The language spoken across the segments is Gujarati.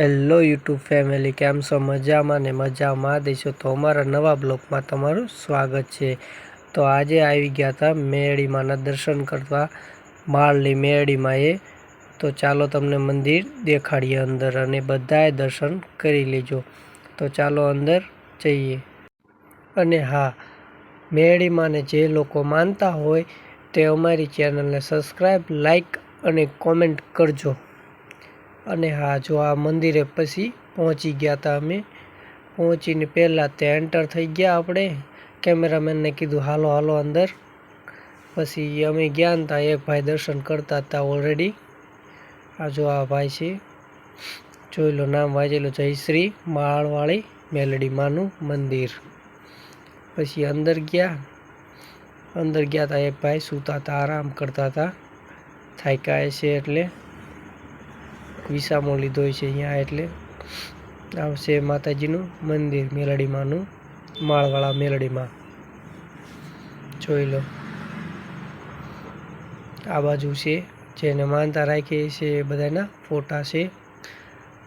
હેલો યુટ્યુબ ફેમિલી કેમ છો? મજામાં ને મજામાં દેશો તો અમારા નવા બ્લોગમાં તમારું સ્વાગત છે. તો આજે આવી ગયા હતા મેળીમાના દર્શન કરવા. માળની મેળીમાં એ. તો ચાલો તમને મંદિર દેખાડીએ અંદર અને બધાએ દર્શન કરી લેજો. તો ચાલો અંદર જઈએ. અને હા મેળીમાને જે લોકો માનતા હોય તે અમારી ચેનલને સબસ્ક્રાઈબ લાઈક અને કોમેન્ટ કરજો. અને હા, જો આ મંદિરે પછી પહોંચી ગયા હતા અમે. પહોંચીને પહેલાં ત્યાં એન્ટર થઈ ગયા આપણે. કેમેરામેનને કીધું, હાલો હાલો, અંદર. પછી અમે ગયા હતા એક ભાઈ દર્શન કરતા હતા ઓલરેડી આ જો આ ભાઈ છે. જોઈ લો, નામ વાંચેલું જયશ્રી માળવાળી મેલડી માનું મંદિર. પછી અંદર ગયા. અંદર ગયા હતા એક ભાઈ સૂતા હતા આરામ કરતા હતા થાક્યા છે એટલે. વિસામો લીધો છે અહીંયા એટલે આવશે માતાજીનું મંદિર મેલડીમાંનું, માળવાળા મેલડીમાં. જોઈ લો. આ બાજુ છે, જેને માનતા રાખીએ છે એ બધાના ફોટા છે.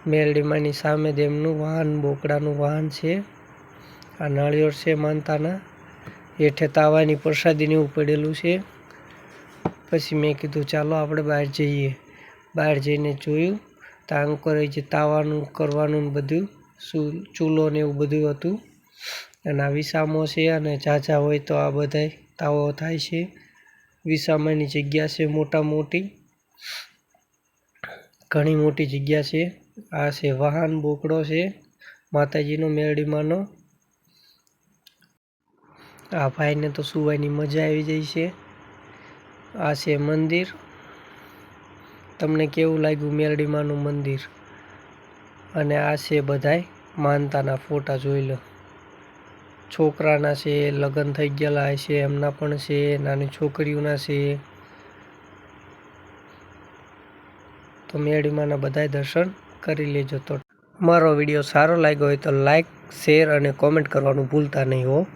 મેલડીમાંની સામે તેમનું વાહન, બોકડાનું વાહન છે. આ નાળિયેર છે માનતાના. હેઠે તાવાની પ્રસાદીને એવું પડેલું છે. પછી મેં કીધું, ચાલો આપણે બહાર જઈએ. બહાર જઈને જોયું. ત્યાં કરે જે તાવાનું, કરવાનું બધું, શું, ચૂલો ને એવું બધું હતું. અને આ વિસામો છે અને ઝાઝા હોય તો આ બધાય તાવો થાય છે. વિસામાની જગ્યા છે મોટા મોટી, ઘણી મોટી જગ્યા છે. આ છે વાહન બોકડો છે, માતાજીનો મેરડીમાંનો. આ ભાઈને તો સુવાની મજા આવી જાય છે. આ છે મંદિર. તમને કેવું લાગ્યું મેરડીમાનું મંદિર? અને આ છે બધાય માનતાના ફોટા જોઈ લો. છોકરાના છે, લગ્ન થઈ ગયેલા છે, એમના પણ છે, નાની છોકરીઓના છે. તો મેરડીમાના બધાય દર્શન કરી લેજો તો. મારો વીડિયો સારો લાગ્યો હોય તો લાઈક, શેર અને કોમેન્ટ કરવાનું ભૂલતા નહીં હો.